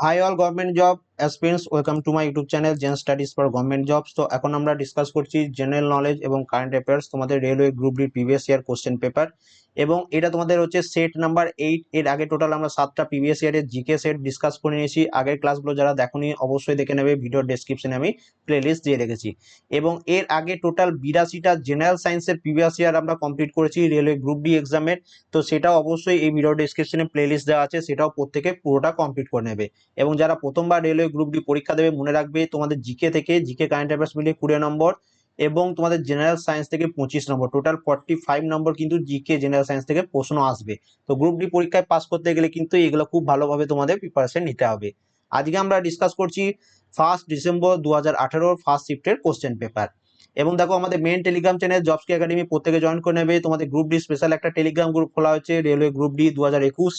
Hi all government job aspirants welcome to my YouTube channel Gen Studies for government jobs তো এখন আমরা discuss করছি general knowledge এবং current affairs তোমাদের railway group D previous year question paper এবং এটা তোমাদের হচ্ছে সেট নাম্বার এইট এর আগে টোটাল আমরা সাতটা প্রিভিয়াস ইয়ারের জিকে সেট ডিসকাস করে নিয়েছি। আগের ক্লাসগুলো যারা দেখোনি, অবশ্যই দেখে নেবে ভিডিও ডেসক্রিপশনে আমি প্লেলিস্ট দিয়ে রেখেছি। এবং এর আগে টোটাল বিরাশিটা জেনারেল সায়েন্সের প্রিভিয়াস ইয়ার আমরা কমপ্লিট করেছি রেলওয়ে গ্রুপ ডি এক্সামের তো সেটাও অবশ্যই এই ভিডিও ডেসক্রিপশনে প্লেলিস্ট দেওয়া আছে, সেটাও প্রত্যেকে পুরোটা কমপ্লিট করে নেবে। এবং যারা প্রথমবার রেলওয়ে গ্রুপ ডি পরীক্ষা দেবে, মনে রাখবে তোমাদের জিকে থেকে জিকে কারেন্ট অ্যাফেয়ার্স মিলিয়ে কুড়ি নম্বর। এবং তোমাদের জেনারেল সায়েন্স থেকে পঁচিশ number total forty five number কিন্তু জিকে জেনারেল সায়েন্স থেকে প্রশ্ন আসবে। তো গ্রুপ ডি পরীক্ষায় পাস করতে গেলে কিন্তু এগুলো খুব ভালোভাবে তোমাদের প্রিপারেশন নিতে হবে। আজকে আমরা ডিসকাস করছি ফার্স্ট ডিসেম্বর দু হাজার আঠারোর ফার্স্ট শিফটের কোশ্চেন পেপার এবং দেখো আমাদের মেন টেলিগ্রাম চ্যানেল জবস কি একাডেমি প্রত্যেকে জয়েন করে নেবে। তোমাদের গ্রুপ ডি স্পেশাল একটা টেলিগ্রাম গ্রুপ খোলা হয়েছে রেলওয়ে গ্রুপ ডি দু হাজার একুশ।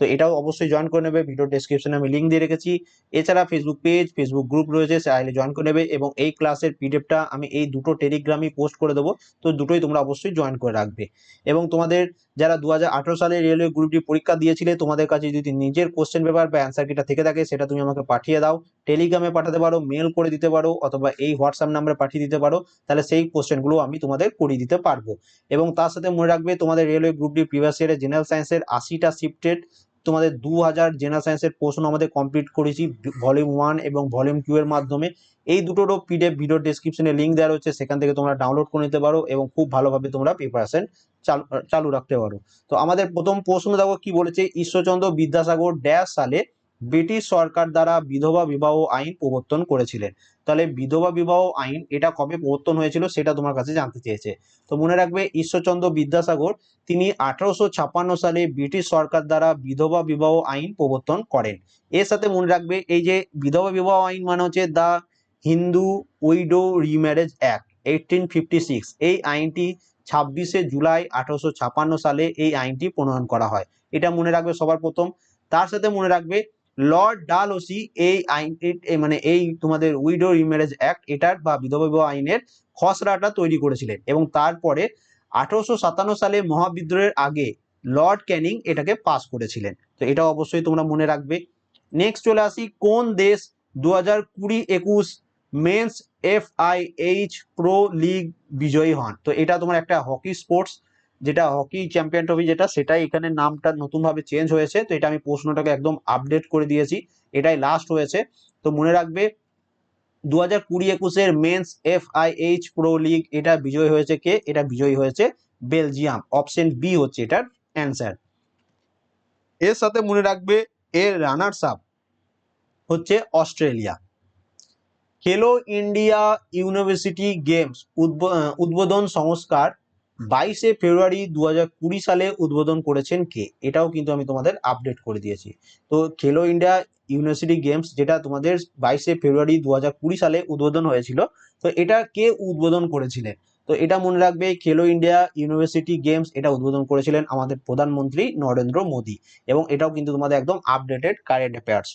তো এটাও অবশ্যই জয়েন করে নেবে ভিডিও ডেসক্রিপশনে আমি লিঙ্ক দিয়ে রেখেছি। এছাড়া ফেসবুক পেজ ফেসবুক গ্রুপ রয়েছে, চাইলে জয়েন করে নেবে এবং এই ক্লাসের পিডিএফটা আমি এই দুটো টেলিগ্রামই পোস্ট করে দেবো। তো দুটোই তোমরা অবশ্যই জয়েন করে রাখবে। এবং তোমাদের যারা দু হাজার আঠেরো সালে রেলওয়ে গ্রুপ ডি পরীক্ষা দিয়েছিলে, তোমাদের কাছে যদি নিজের কোশ্চেন পেপার বা অ্যান্সার কিটা থেকে থাকে, সেটা তুমি আমাকে পাঠিয়ে দাও। টেলিগ্রামে পাঠাতে পারো মেল করে দিতে পারো, অথবা এই হোয়াটসঅ্যাপ নাম্বারে পাঠিয়ে দিতে পারো। তাহলে সেই কোশ্চেনগুলো আমি তোমাদের করিয়ে দিতে পারব। এবং তার সাথে মনে রাখবে, তোমাদের রেলওয়ে গ্রুপ ডি প্রিভিয়াস ইয়ারের জেনারেল সায়েন্সের আশিটা শিফটেড তোমাদের দু হাজার জেনারেল সায়েন্সের প্রশ্ন আমাদের কমপ্লিট করেছি ভলিউম ওয়ান এবং ভলিউম টু এর মাধ্যমে। এই দুটোরও পিডিএফ ভিডিও ডিসক্রিপশনে লিঙ্ক দেওয়া রয়েছে, সেখান থেকে তোমরা ডাউনলোড করে নিতে পারো এবং খুব ভালোভাবে তোমরা প্রিপারেশন চালু চালু রাখতে পারো। তো আমাদের প্রথম প্রশ্ন দেখো কি বলেছে, ঈশ্বরচন্দ্র বিদ্যাসাগর ড্যাশ সালে ব্রিটিশ সরকার দ্বারা বিধবা বিবাহ আইন প্রবর্তন করেছিলেন। তাহলে বিধবা বিবাহ আইন এটা কবে প্রবর্তন হয়েছিল সেটা তোমার কাছে জানতে চেয়েছে। তো মনে রাখবে ঈশ্বরচন্দ্র বিদ্যাসাগর, তিনি আঠারোশো ছাপ্পান্ন সালে ব্রিটিশ সরকার দ্বারা বিধবা বিবাহ আইন প্রবর্তন করেন। এর সাথে মনে রাখবে এই যে বিধবা বিবাহ আইন মানে হচ্ছে the Hindu widow remarriage act eighteen এই আইনটি ছাব্বিশে জুলাই আঠারোশো ছাপ্পান্ন সালে এই আইনটি প্রণয়ন করা হয়। এটা মনে রাখবে সবার প্রথম। তার সাথে মনে রাখবে লর্ড ডালওসি এই আইন মানে এই তোমাদের উইডো রিম্যারেজ অ্যাক্ট, এটার বা বিধবা বিবাহ আইনের খসড়াটা তৈরি করেছিলেন এবং তারপরে আঠারোশো সাতান্ন সালে মহাবিদ্রোহের আগে লর্ড ক্যানিং এটাকে পাস করেছিলেন। তো এটা অবশ্যই তোমরা মনে রাখবে। নেক্সট চলে আসি, কোন দেশ দু হাজার কুড়ি একুশ men's F I H pro league বিজয়ী হন? তো এটা তোমার একটা হকি স্পোর্টস যেটা হকি চ্যাম্পিয়ন ট্রফি যেটা, সেটাই এখানে নামটা নতুনভাবে চেঞ্জ হয়েছে। তো এটা আমি প্রশ্নটাকে একদম আপডেট করে দিয়েছি। এটাই লাস্ট হয়েছে। তো মনে রাখবে দু হাজার কুড়ি একুশের men's F I H pro league এটা বিজয়ী হয়েছে কে? এটা বিজয়ী হয়েছে বেলজিয়াম। অপশন বি হচ্ছে এটার অ্যান্সার এর সাথে মনে রাখবে, এর রানার্স আপ হচ্ছে Australia. Khelo India university games উদ্বোধন সংস্কার বাইশে ফেব্রুয়ারি দু কুড়ি সালে উদ্বোধন করেছেন কে? এটাও কিন্তু আমি তোমাদের আপডেট করে দিয়েছি। তো খেলো ইন্ডিয়া ইউনিভার্সিটি গেমস, যেটা তোমাদের বাইশে ফেব্রুয়ারি দু কুড়ি সালে উদ্বোধন হয়েছিল, তো এটা কে উদ্বোধন করেছিলেন? তো এটা মনে রাখবে, খেলো ইন্ডিয়া ইউনিভার্সিটি গেমস এটা উদ্বোধন করেছিলেন আমাদের প্রধানমন্ত্রী নরেন্দ্র মোদী, এবং এটাও কিন্তু তোমাদের একদম আপডেটেড কারেন্ট অ্যাফেয়ার্স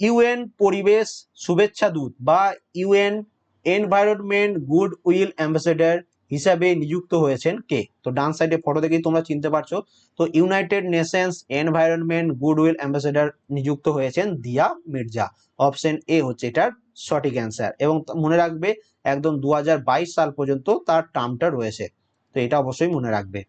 ইউএন পরিবেশ শুভেচ্ছা দূত বা UN environment good will ambassador হিসাবে নিযুক্ত হয়েছেন কে? তো ডান সাইডে ফটো দেখেই তোমরা চিনতে পারছ। তো United Nations environment goodwill ambassador নিযুক্ত হয়েছেন দিয়া মির্জা। অপশন এ হচ্ছে এটার সঠিক অ্যান্সার এবং মনে রাখবে, একদম দু হাজার বাইশ সাল পর্যন্ত তার টার্মটা রয়েছে। তো এটা অবশ্যই মনে রাখবে।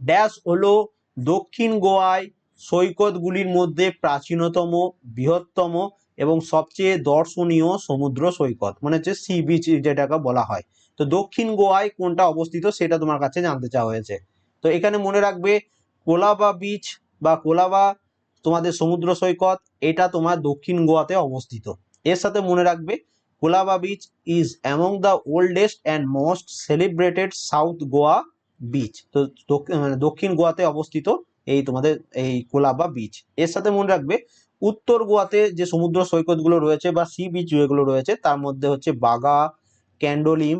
ড্যাশ হলো দক্ষিণ গোয়ায় সৈকতগুলির মধ্যে প্রাচীনতম, বৃহত্তম এবং সবচেয়ে দর্শনীয় সমুদ্র সৈকত। মানে হচ্ছে সি বিচ যেটাকে বলা হয়। তো দক্ষিণ গোয়ায় কোনটা অবস্থিত সেটা তোমার কাছে জানতে চাওয়া হয়েছে। তো এখানে মনে রাখবে, কোলাবা বিচ বা কোলাবা তোমাদের সমুদ্র সৈকত, এটা তোমার দক্ষিণ গোয়াতে অবস্থিত। এর সাথে মনে রাখবে, Colaba beach is among the oldest and most celebrated south Goa beach তো মানে দক্ষিণ গোয়াতে অবস্থিত এই তোমাদের এই কোলাবা বিচ এর সাথে মনে রাখবে, উত্তর গোয়াতে যে সমুদ্র সৈকতগুলো রয়েছে বা সি বিচ যেগুলো রয়েছে, তার মধ্যে হচ্ছে বাগা, ক্যান্ডোলিম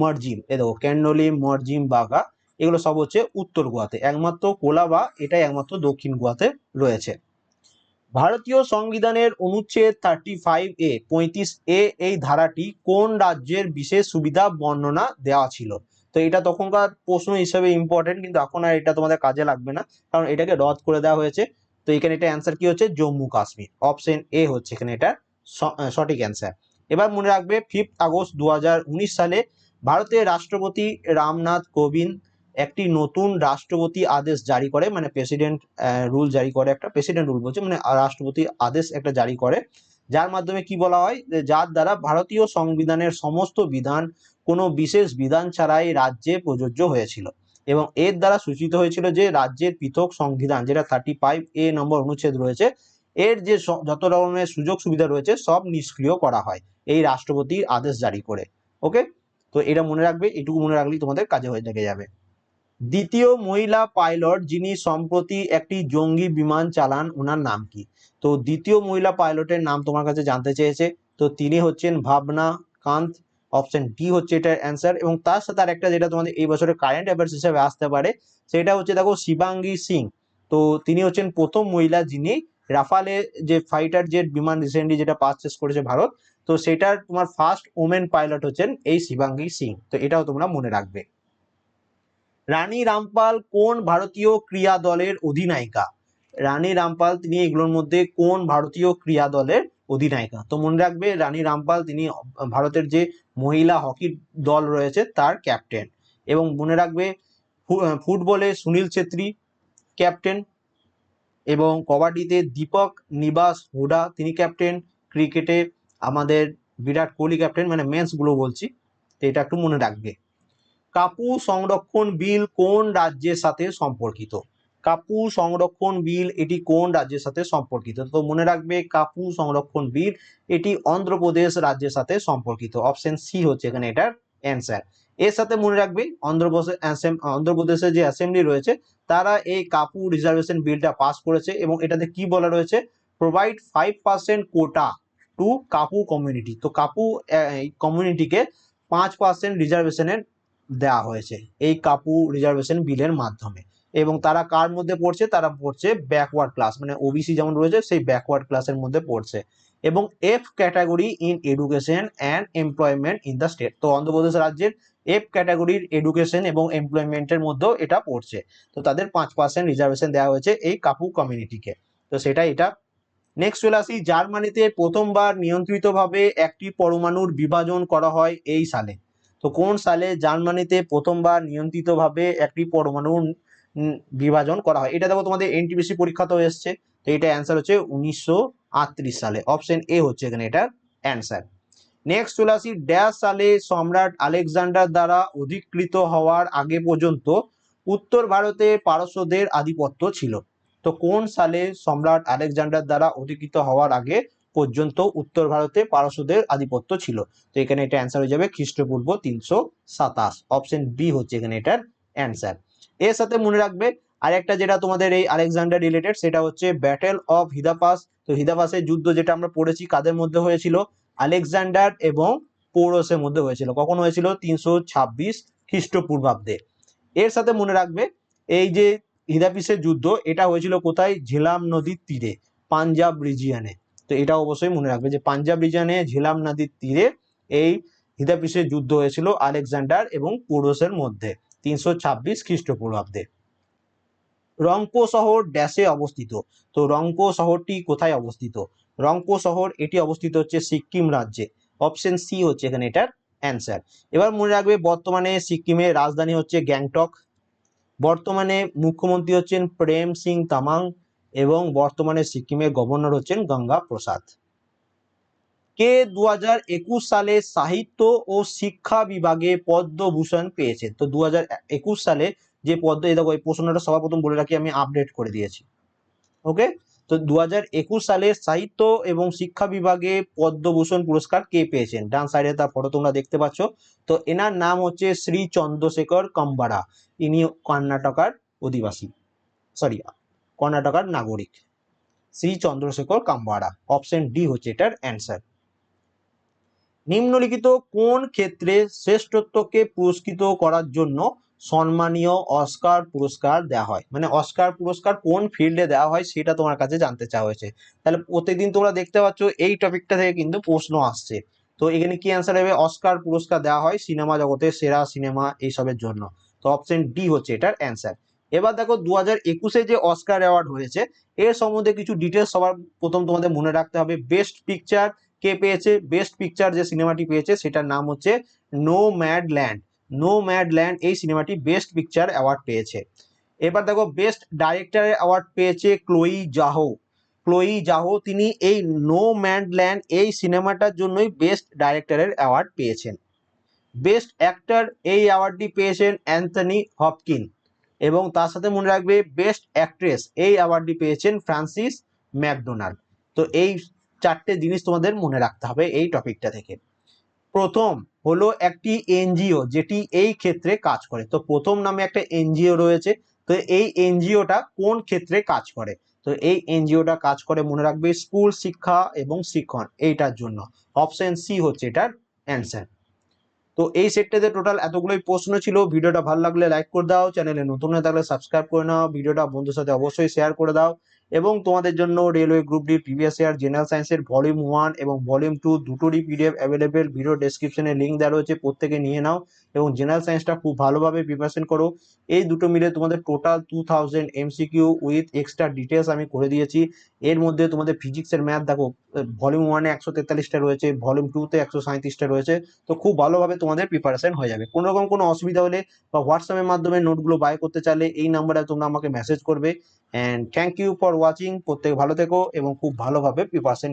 মার্জিম এ দেখো ক্যান্ডোলিম মার্জিম বাগা এগুলো সব হচ্ছে উত্তর গোয়াতে। একমাত্র কোলাবা এটাই একমাত্র দক্ষিণ গোয়াতে রয়েছে। ভারতীয় সংবিধানের অনুচ্ছেদ থার্টি ফাইভ এ পঁয়ত্রিশ এ এই ধারাটি কোন রাজ্যের বিশেষ সুবিধা বর্ণনা দেওয়া ছিল? তো এটা তখনকার প্রশ্ন হিসেবে ইম্পর্টেন্ট কিন্তু এখন আর এটা তোমাদের কাজে লাগবে না, কারণ এটাকে রদ করে দেওয়া হয়েছে। তো এখানে এটা অ্যান্সার কি হচ্ছে? জম্মু কাশ্মীর। অপশন এ হচ্ছে এখানে এটা সঠিক অ্যান্সার এবার মনে রাখবে ফিফথ আগস্ট দু হাজার উনিশ সালে ভারতের রাষ্ট্রপতি রামনাথ কোবিন্দ একটি নতুন রাষ্ট্রপতি আদেশ জারি করে মানে প্রেসিডেন্ট রুল জারি করে, একটা প্রেসিডেন্ট রুল বলছে মানে রাষ্ট্রপতি আদেশ একটা জারি করে, যার মাধ্যমে কি বলা হয়? যার দ্বারা ভারতীয় সংবিধানের সমস্ত বিধান, কোনো বিশেষ বিধান ছাড়াই রাজ্যে প্রযোজ্য হয়েছিল। এবং এর দ্বারা সূচিত হয়েছিল যে রাজ্যের পৃথক সংবিধান, যেটা থার্টি ফাইভ এ নম্বর অনুচ্ছেদ রয়েছে, এর যে যত রকমের সুযোগ সুবিধা রয়েছে, সব নিষ্ক্রিয় করা হয় এই রাষ্ট্রপতির আদেশ জারি করে। ওকে তো এটা মনে রাখবে, এটুকু মনে রাখলেই তোমাদের কাজে হয়ে থেকে যাবে। দ্বিতীয় মহিলা পাইলট যিনি সম্প্রতি একটি জঙ্গি বিমান চালান, ওনার নাম কি? তো দ্বিতীয় মহিলা পাইলটের নাম তোমার কাছে জানতে চেয়েছে, তো তিনি হচ্ছেন ভাবনা কান্ত অপশন ডি হচ্ছে এটার অ্যান্সার এবং তার সাথে আরেকটা যেটা তোমাদের এই বছরের কারেন্ট অ্যাফেয়ার্স হিসেবে আসতে পারে, সেটা হচ্ছে দেখো শিবাঙ্গী সিং। তো তিনি হচ্ছেন প্রথম মহিলা যিনি রাফালে যে ফাইটার জেট বিমান রিসেন্টলি যেটা পারচেস করেছে ভারত তো সেটার তোমার ফার্স্ট ওমেন পাইলট হচ্ছেন এই শিবাঙ্গী সিং। তো এটাও তোমরা মনে রাখবে। রানী রামপাল কোন ভারতীয় ক্রীড়া দলের অধিনায়িকা? রানী রামপাল তিনি এগুলোর মধ্যে কোন ভারতীয় ক্রীড়া দলের অধিনায়িকা? তো মনে রাখবে, রানী রামপাল তিনি ভারতের যে মহিলা হকি দল রয়েছে তার ক্যাপ্টেন। এবং মনে রাখবে ফুটবলে সুনীল ছেত্রী ক্যাপ্টেন এবং কবাডিতে দীপক নিবাস হুডা তিনি ক্যাপ্টেন। ক্রিকেটে বিরাট কোহলি ক্যাপ্টেন মানে মেন্সগুলো বলছি, তো এটা একটু মনে রাখবে। কাপু সংরক্ষণ বিল কোন রাজ্যের সাথে সম্পর্কিত? কাপু সংরক্ষণ বিল এটি কোন রাজ্যের সাথে সম্পর্কিত? তো মনে রাখবে কাপু সংরক্ষণ বিল এটি অন্ধ্রপ্রদেশ রাজ্যের সাথে সম্পর্কিত। অপশন সি হচ্ছে এখানে এটার অ্যান্সার এর সাথে মনে রাখবে অন্ধ্রপ্রদেশ অন্ধ্রপ্রদেশের যে অ্যাসেম্বলি রয়েছে, তারা এই কাপু রিজার্ভেশন বিলটা পাস করেছে এবং এটাতে কি বলা রয়েছে? Provide five percent quota to Kapu community তো কাপু কমিউনিটিকে পাঁচ পার্সেন্ট রিজার্ভেশনের দেওয়া হয়েছে এই কাপু রিজার্ভেশন বিলের মাধ্যমে। এবং তারা কার মধ্যে পড়ছে? তারা পড়ছে ব্যাকওয়ার্ড ক্লাস মানে ওবিসি যেমন রয়েছে, সেই ব্যাকওয়ার্ড ক্লাসের মধ্যে পড়ছে। এবং F category in education and employment in the state তো অন্ধ্রপ্রদেশ রাজ্যের এফ ক্যাটাগরির এডুকেশন এবং এমপ্লয়মেন্টের মধ্যেও এটা পড়ছে। তো তাদের পাঁচ পার্সেন্ট রিজার্ভেশন দেওয়া হয়েছে এই কাপু কমিউনিটিকে তো সেটা এটা নেক্সট চলে আসি জার্মানিতে প্রথমবার নিয়ন্ত্রিতভাবে একটি পরমাণুর বিভাজন করা হয় এই সালে। তো কোন সালে জার্মানিতে প্রথমবার নিয়ন্ত্রিতভাবে একটি পরমাণু উম, বিভাজন করা হয়? এটা দেখো তোমাদের এনটিপিসি পরীক্ষাতেও এসছে তো এটা অ্যান্সার হচ্ছে উনিশশো আটত্রিশ সালে। অপশন এ হচ্ছে এখানে এটার অ্যান্সার নেক্সট চলে আসি ড্যাশ সালে সম্রাট আলেকজান্ডার দ্বারা অধিকৃত হওয়ার আগে পর্যন্ত উত্তর ভারতে পারস্যদের আধিপত্য ছিল। তো কোন সালে সম্রাট আলেকজান্ডার দ্বারা অধিকৃত হওয়ার আগে পর্যন্ত উত্তর ভারতে পারস্যদের আধিপত্য ছিল? তো এখানে এটা অ্যান্সার হয়ে যাবে খ্রিস্টপূর্ব তিনশো সাতাশ। অপশন বি হচ্ছে এখানে এটার অ্যান্সার এর সাথে মনে রাখবে, আরেকটা যেটা তোমাদের এই আলেকজান্ডার রিলেটেড সেটা হচ্ছে ব্যাটেল অফ হিদাপাস তো হিদাপাসের যুদ্ধ যেটা আমরা পড়েছি কাদের মধ্যে হয়েছিল? আলেকজান্ডার এবং পৌরসের মধ্যে হয়েছিল। কখন হয়েছিল? তিনশো ছাব্বিশ খ্রিস্টপূর্বাব্দে। এর সাথে মনে রাখবে, এই যে হিদাপিসের যুদ্ধ, এটা হয়েছিল কোথায়? ঝেলাম নদীর তীরে, পাঞ্জাব রিজিয়ানে তো এটা অবশ্যই মনে রাখবে যে পাঞ্জাব রিজিয়ানে ঝেলাম নদীর তীরে এই হিদাপিসের যুদ্ধ হয়েছিল আলেকজান্ডার এবং পৌরসের মধ্যে, তিনশো ছাব্বিশ খ্রিস্টপূর্বাব্দে। রংপো শহর ড্যাশে অবস্থিত। তো রংপো শহরটি কোথায় অবস্থিত? রংপো শহর, এটি অবস্থিত হচ্ছে সিকিম রাজ্যে। অপশন সি হচ্ছে এখানে এটার অ্যান্সার। এবার মনে রাখবে বর্তমানে সিকিমের রাজধানী হচ্ছে গ্যাংটক। বর্তমানে মুখ্যমন্ত্রী হচ্ছেন প্রেম সিং তামাং এবং বর্তমানে সিকিমের গভর্নর হচ্ছেন গঙ্গা প্রসাদ। কে দু হাজার একুশ সালে সাহিত্য ও শিক্ষা বিভাগে পদ্মভূষণ পেয়েছে? তো দু হাজার একুশ সালে যে পদ্ম, এই দেখো এই প্রশ্নটা সবার প্রথম বলে রাখি, আমি আপডেট করে দিয়েছি। ওকে? তো দু হাজার একুশ সালে সাহিত্য এবং শিক্ষা বিভাগে পদ্মভূষণ পুরস্কার কে পেয়েছেন? ডান সাইডে তার ফটো তোমরা দেখতে পাচ্ছ। তো এনার নাম হচ্ছে শ্রী চন্দ্রশেখর কম্বারা। ইনি কর্ণাটকার অধিবাসী। সরি কর্ণাটকার নাগরিক। শ্রী চন্দ্রশেখর কাম্বারা। অপশন ডি হচ্ছে এটার অ্যান্সার নিম্নলিখিত কোন ক্ষেত্রে শ্রেষ্ঠত্বকে পুরস্কৃত করার জন্য সম্মানীয় অস্কার পুরস্কার দেওয়া হয়। মানে অস্কার পুরস্কার কোন ফিল্ডে দেওয়া হয় সেটা তোমার কাছে জানতে চাওয়া হয়েছে। তাহলে প্রতিদিন তোমরা দেখতে পাচ্ছ এই টপিকটা থেকে কিন্তু প্রশ্ন আসছে। তো এখানে কি অ্যান্সার হবে? অস্কার পুরস্কার দেওয়া হয় সিনেমা জগতে সেরা সিনেমা এইসবের জন্য। তো অপশন ডি হচ্ছে এটার অ্যান্সার এবার দেখো দু হাজার একুশে যে অস্কার অ্যাওয়ার্ড হয়েছে এর সম্বন্ধে কিছু ডিটেলস সবার প্রথম তোমাদের মনে রাখতে হবে। বেস্ট পিকচার কে পেয়েছে? বেস্ট পিকচার যে সিনেমাটি পেয়েছে, সেটার নাম হচ্ছে Nomadland Nomadland এই সিনেমাটি বেস্ট পিকচার অ্যাওয়ার্ড পেয়েছে। এবার দেখো বেস্ট ডাইরেক্টরের অ্যাওয়ার্ড পেয়েছে ক্লোই জাহো ক্লোই জাহো তিনি এই নো ম্যাড ল্যান্ড এই সিনেমাটার জন্যই বেস্ট ডাইরেক্টরের অ্যাওয়ার্ড পেয়েছেন। বেস্ট অ্যাক্টর এই অ্যাওয়ার্ডটি পেয়েছেন অ্যান্থনি হপকিন এবং তার সাথে মনে রাখবে বেস্ট অ্যাক্ট্রেস এই অ্যাওয়ার্ডটি পেয়েছেন ফ্রান্সিস ম্যাকডোনাল্ড তো এই চারটে জিনিস তোমাদের মনে রাখতে হবে এই টপিকটা থেকে। প্রথম হলো একটি এনজিও যেটি এই ক্ষেত্রে কাজ করে। তো প্রথম নামে একটা এনজিও রয়েছে, তো এই এনজিওটা কোন ক্ষেত্রে কাজ করে? তো এই এনজিওটা কাজ করে মনে রাখবে স্কুল, শিক্ষা এবং শিক্ষণ এইটার জন্য। অপশন সি হচ্ছে এটার অ্যান্সার। তো এই সেটটাতে টোটাল এতগুলোই প্রশ্ন ছিল, ভিডিওটা ভালো লাগলে লাইক করে দাও, চ্যানেলে নতুন হয়ে থাকলে সাবস্ক্রাইব করে নাও, ভিডিওটা বন্ধুর সাথে অবশ্যই শেয়ার করে দাও। এবং তোমাদের জন্য railway group D previous year general সায়েন্সের ভলিউম ওয়ান এবং ভলিউম টু দুটোরই পিডিএফ অ্যাভেলেবেল ভিডিও ডেসক্রিপশনে লিঙ্ক দেওয়া রয়েছে, প্রত্যেকে নিয়ে নাও এবং জেনারেল সায়েন্সটা খুব ভালোভাবে প্রিপারেশন করো। এই দুটো মিলে তোমাদের total two thousand MCQ with extra details আমি করে দিয়েছি। এর মধ্যে তোমাদের ফিজিক্সের ম্যাথ দেখো ভলিউম ওয়ানে একশো তেতাল্লিশটা রয়েছে ভলিউম টুতে একশো সাঁত্রিশটা রয়েছে। তো খুব ভালোভাবে তোমাদের প্রিপারেশন হয়ে যাবে। কোনো রকম কোনো অসুবিধা হলে বা হোয়াটসঅ্যাপের মাধ্যমে নোটগুলো বাই করতে চাইলে এই নাম্বারে তোমরা আমাকে মেসেজ করবে। And thank you for watching প্রত্যেক ভালো থেকো এবং খুব ভালোভাবে প্রিপারেশন